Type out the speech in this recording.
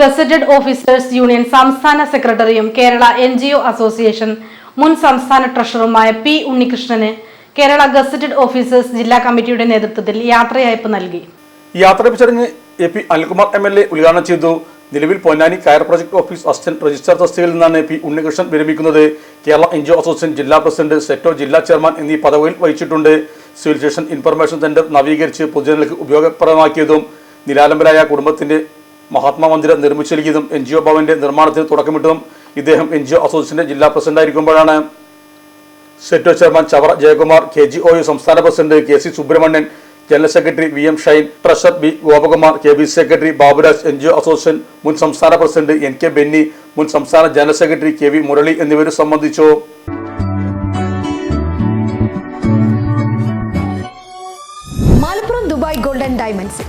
Gazetted officers union സംസ്ഥാന സെക്രട്ടറിയും Kerala N association മുൻ സംസ്ഥാന ട്രഷററുമായ പി ഉണ്ണികൃഷ്ണന് കേരള ഗസറ്റഡ് ഓഫീസേഴ്സ് ജില്ലാ കമ്മിറ്റിയുടെ നേതൃത്വത്തിൽ യാത്രയയപ്പ് നൽകി. യാത്രയപ്പ് ചടങ്ങ് A P Anilkumar M L A ഉദ്ഘാടനം ചെയ്തു. നിലവിൽ പൊന്നാനി കയർ പ്രൊജക്ട് ഓഫീസ് അസിസ്റ്റന്റ് രജിസ്റ്റർ തസ്തികയിൽ നിന്നാണ് പി ഉണ്ണികൃഷ്ണൻ വിരമിക്കുന്നത്. കേരള എൻ അസോസിയേഷൻ ജില്ലാ പ്രസിഡന്റ് സെറ്റോ ജില്ലാ ചെയർമാൻ എന്നീ പദവിയിൽ വഹിച്ചിട്ടുണ്ട്. സിവിൽ സ്റ്റേഷൻ ഇൻഫർമേഷൻ സെന്റർ നവീകരിച്ച് പൊതുജനങ്ങൾക്ക് ഉപയോഗപ്രദമാക്കിയതും നിരാലംബരായ കുടുംബത്തിന്റെ മഹാത്മാ മന്ദിരം നിർമ്മിച്ചു നൽകിയതും എൻ ജി ഒ ഭവന്റെ നിർമ്മാണത്തിന് തുടക്കമിട്ടതും ഇദ്ദേഹം എൻ ജി ഒ അസോസിയേഷന്റെ ജില്ലാ പ്രസിഡന്റായിരിക്കുമ്പോഴാണ് SETO chairman Chavara Jayakumar K G O U സംസ്ഥാന president K C Subramanian general secretary V M Shine treasurer B Gopakumar K B secretary Baburaj N G O association മുൻ സംസ്ഥാന president N K Benny മുൻ സംസ്ഥാന general secretary K V Murali എന്നിവരും സംബന്ധിച്ചു. Malappuram Dubai golden ഡയമണ്ട്സിൽ